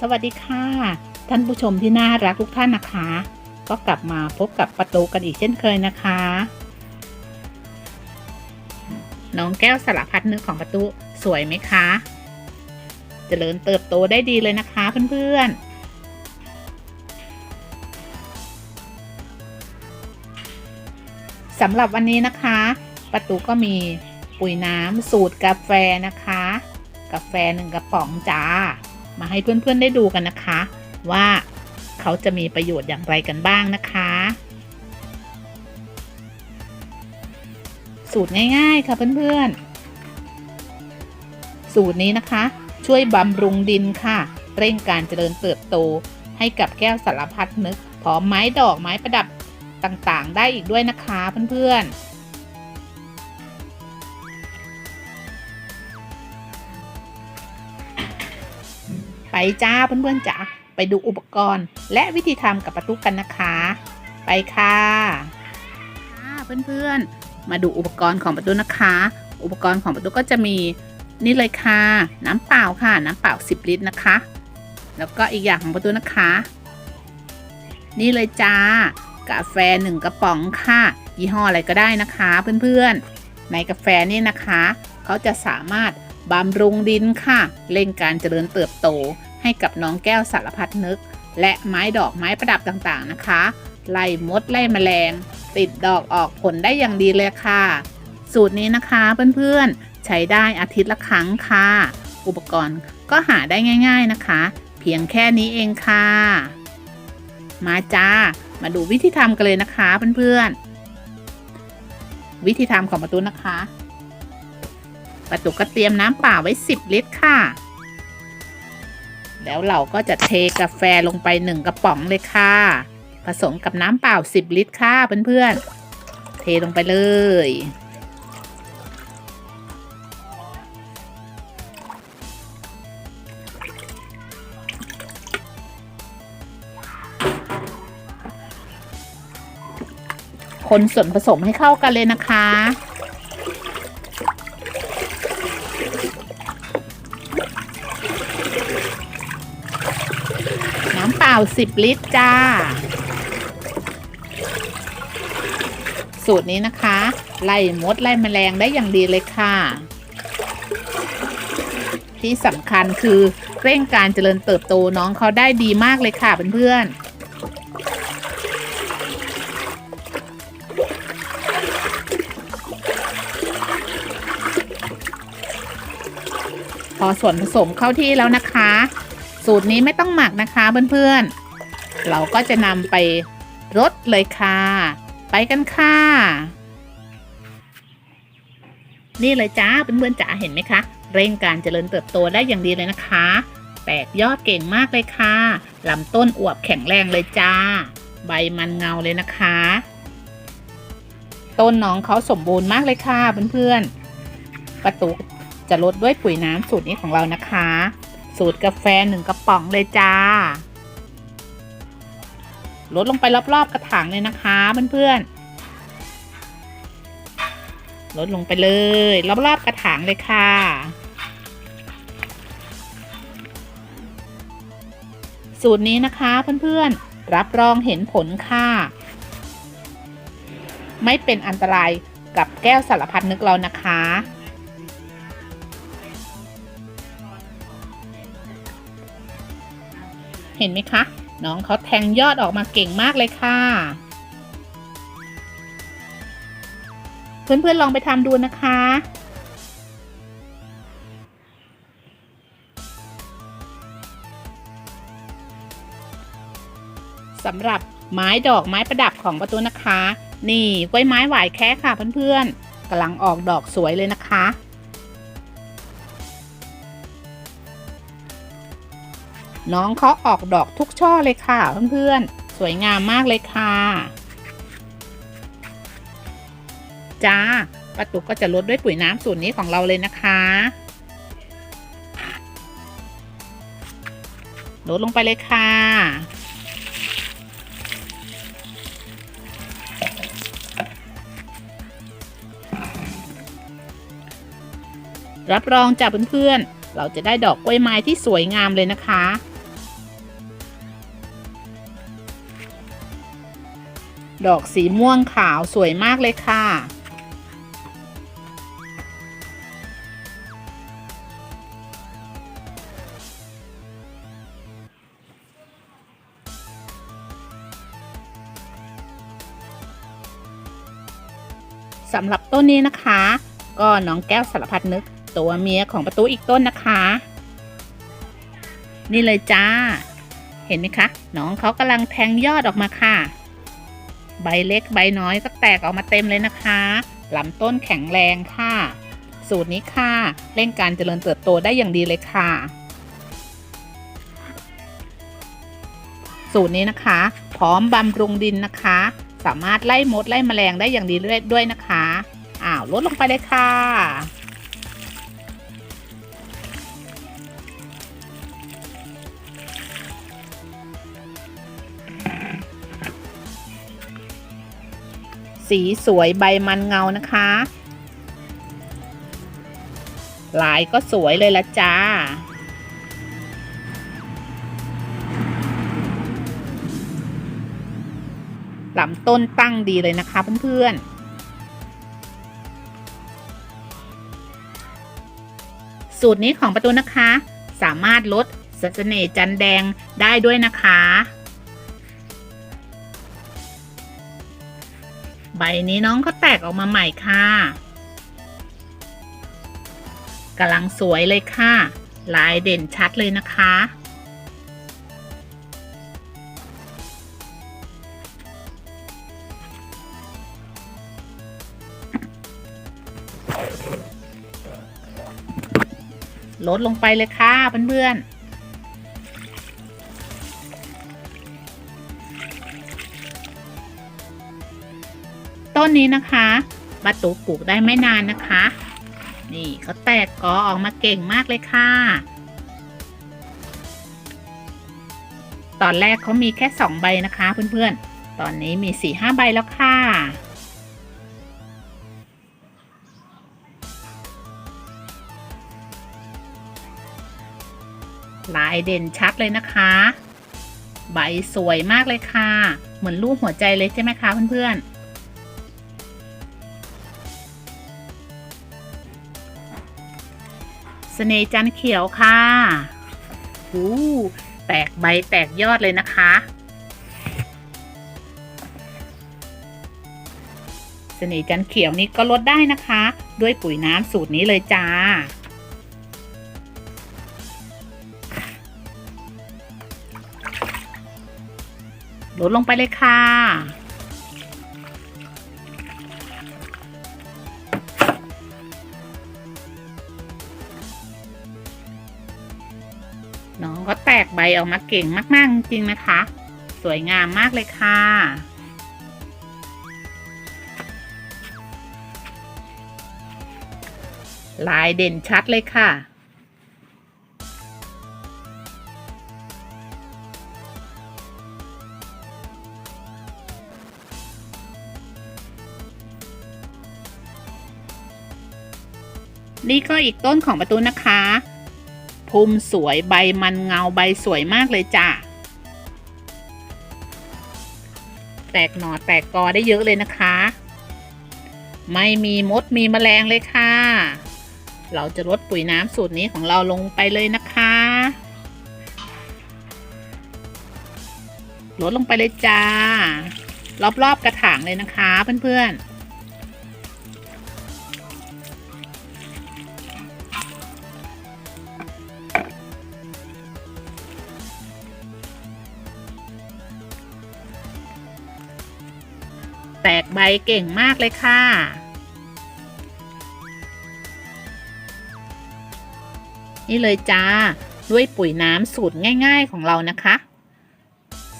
สวัสดีค่ะ ท่านผู้ชมที่น่ารักทุกท่านนะคะ ก็กลับมาพบกับประตูกันอีกเช่นเคยนะคะ น้องแก้วสารพัดนึกของประตูสวยไหมคะเจริญเติบโตได้ดีเลยนะคะเพื่อนๆสำหรับวันนี้นะคะ ประตูก็มีปุ๋ยน้ำสูตรกาแฟนะคะ กาแฟหนึ่งกระป๋องจ้า มาให้เพื่อนๆได้ดูกันนะคะ ว่าเขาจะมีประโยชน์อย่างไรกันบ้างนะคะ สูตรง่ายๆค่ะเพื่อนๆ สูตรนี้นะคะ ช่วยบำรุงดินค่ะ เร่งการเจริญเติบโต ให้กับแก้วสารพัดนึกพร้อมไม้ดอกไม้ประดับต่างๆ ได้อีกด้วยนะคะเพื่อนๆ ไปจ้าเพื่อนๆจ๋าไปดูอุปกรณ์ และวิธีทำกับประตูกันนะคะ ไปค่ะค่ะเพื่อนๆ มาดูอุปกรณ์ของประตูนะคะ อุปกรณ์ของประตูก็จะมีนี่เลยค่ะ น้ำเปล่าค่ะ น้ำเปล่า 10 ลิตรนะคะ แล้วก็อีกอย่างของประตูนะคะ นี่เลยจ้ากาแฟหนึ่งกระป๋องค่ะ ยี่ห้ออะไรก็ได้นะคะเพื่อนๆ ในกาแฟนี่นะคะ เขาจะสามารถบำรุงดินค่ะเร่งการเจริญเติบโต ให้กับน้องแก้วสารพัดนึก และไม้ดอกไม้ประดับต่างๆนะคะ ไล่มดไล่แมลง ติดดอกออกผลได้อย่างดีเลยค่ะ สูตรนี้นะคะเพื่อนๆ ใช้ได้อาทิตย์ละครั้งค่ะ อุปกรณ์ก็หาได้ง่าย ๆนะคะ เพียงแค่นี้เองค่ะ มาจ้า มาดูวิธีทำกันเลยนะคะเพื่อนๆ วิธีทำของประตูนะคะประตูก็เตรียมน้ำเปล่าไว้ 10 ลิตรค่ะ แล้วเราก็จะเทกาแฟลงไป 1 กระป๋องเลยค่ะ ผสมกับน้ำเปล่า 10 ลิตรค่ะเพื่อนๆ เทลงไปเลย คนส่วนผสมให้เข้ากันเลยนะคะ น้ำเปล่า10ลิตรจ้า สูตรนี้นะคะ ไล่มดไล่แมลงได้อย่างดีเลยค่ะ ที่สำคัญคือเร่งการเจริญเติบโตน้องเขาได้ดีมากเลยค่ะเพื่อนๆพอส่วนผสมเข้าที่แล้วนะคะ สูตรนี้ไม่ต้องหมักนะคะเพื่อนๆ เราก็จะนำไปรดเลยค่ะ ไปกันค่ะ นี่เลยจ้าเพื่อนๆจ๋าเห็นไหมคะ เร่งการเจริญเติบโตได้อย่างดีเลยนะคะ แตกยอดเก่งมากเลยค่ะลำต้นอวบแข็งแรงเลยจ้า ใบมันเงาเลยนะคะ ต้นน้องเขาสมบูรณ์มากเลยค่ะเพื่อนๆประตูจะลดด้วยปุ๋ยน้ำสูตรนี้ของเรานะคะ สูตรกาแฟหนึ่งกระป๋องเลยจ้าลดลงไปรอบๆกระถางเลยนะคะเพื่อนๆลดลงไปเลย รอบๆกระถางเลยค่ะ สูตรนี้นะคะเพื่อนๆ รับรองเห็นผลค่ะ ไม่เป็นอันตรายกับแก้วสารพัดนึกเรานะคะ เห็นไหมคะ น้องเขาแทงยอดออกมาเก่งมากเลยค่ะ เพื่อนๆลองไปทำดูนะคะสำหรับไม้ดอกไม้ประดับของประตูนะคะ นี่กล้วยไม้หวายแค่ค่ะเพื่อนๆกำลังออกดอกสวยเลยนะคะ น้องเขาออกดอกทุกช่อเลยค่ะเพื่อนๆ สวยงามมากเลยค่ะ จ้าประตุกก็จะลดด้วยปุ๋ยน้ำสูตรนี้ของเราเลยนะคะลดลงไปเลยค่ะ รับรองจากเพื่อนๆ เราจะได้ดอกกล้วยไม้ที่สวยงามเลยนะคะ ดอกสีม่วงขาวสวยมากเลยค่ะ สำหรับต้นนี้นะคะ ก็น้องแก้วสารพัดนึกตัวเมียของประตูอีกต้นนะคะ นี่เลยจ้า เห็นไหมคะ น้องเขากำลังแทงยอดออกมาค่ะ ใบเล็กใบน้อยก็แตกออกมาเต็มเลยนะคะลำต้นแข็งแรงค่ะ สูตรนี้ค่ะเร่งการเจริญเติบโตได้อย่างดีเลยค่ะ สูตรนี้นะคะ พร้อมบำรุงดินนะคะ สามารถไล่มดไล่แมลงได้อย่างดีด้วยนะคะอ้าวลดลงไปเลยค่ะ สีสวยใบมันเงานะคะ ลายก็สวยเลยละจ้า ลำต้นตั้งดีเลยนะคะเพื่อนๆ สูตรนี้ของประตูนะคะ สามารถลดสัสเน่ห์จันแดงได้ด้วยนะคะ นี้น้องเขาแตกออกมาใหม่ค่ะกำลังสวยเลยค่ะ ลายเด่นชัดเลยนะคะ ลดลงไปเลยค่ะเพื่อนๆ ต้นนี้นะคะบาตุปลูกได้ไม่นานนะคะ นี่เขาแตกกอออกมาเก่งมากเลยค่ะ ตอนแรกเขามีแค่สองใบนะคะเพื่อนๆ ตอนนี้มีสี่ห้าใบแล้วค่ะลายเด่นชัดเลยนะคะ ใบสวยมากเลยค่ะ เหมือนรูปหัวใจเลยใช่ไหมคะเพื่อนๆ เสน่ห์จันเขียวค่ะหูแตกใบแตกยอดเลยนะคะเสน่ห์จันเขียวนี้ก็ลดได้นะคะ ด้วยปุ๋ยน้ำสูตรนี้เลยจ้า ลดลงไปเลยค่ะ ออกมาเก่งมากๆจริงๆนะคะ สวยงามมากเลยค่ะลายเด่นชัดเลยค่ะ นี่ก็อีกต้นของประตูนะคะ พุ่มสวยใบมันเงาใบสวยมากเลยจ้ะ แตกหน่อแตกกอได้เยอะเลยนะคะ ไม่มีมดมีแมลงเลยค่ะ เราจะลดปุ๋ยน้ำสูตรนี้ของเราลงไปเลยนะคะลดลงไปเลยจ้า รอบๆกระถางเลยนะคะเพื่อนๆ แตกใบเก่งมากเลยค่ะ นี่เลยจ้า ด้วยปุ๋ยน้ำสูตรง่าย ๆของเรานะคะ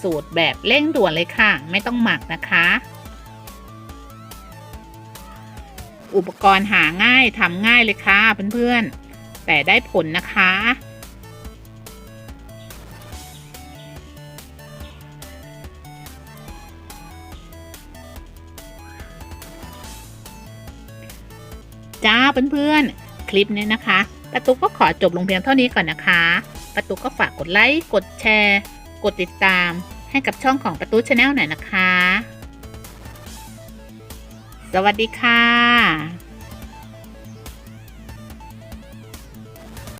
สูตรแบบเร่งด่วนเลยค่ะ ไม่ต้องหมักนะคะ อุปกรณ์หาง่ายทำง่ายเลยค่ะเพื่อนๆ แต่ได้ผลนะคะ จ้าเพื่อนๆ คลิปนี้นะคะป้าตุก็ขอจบลงเพียงเท่านี้ก่อนนะคะป้าตุก็ฝากกดไลค์ กดแชร์ กดติดตาม ให้กับช่องของป้าตุชาแนลหน่อยนะคะ สวัสดีค่ะ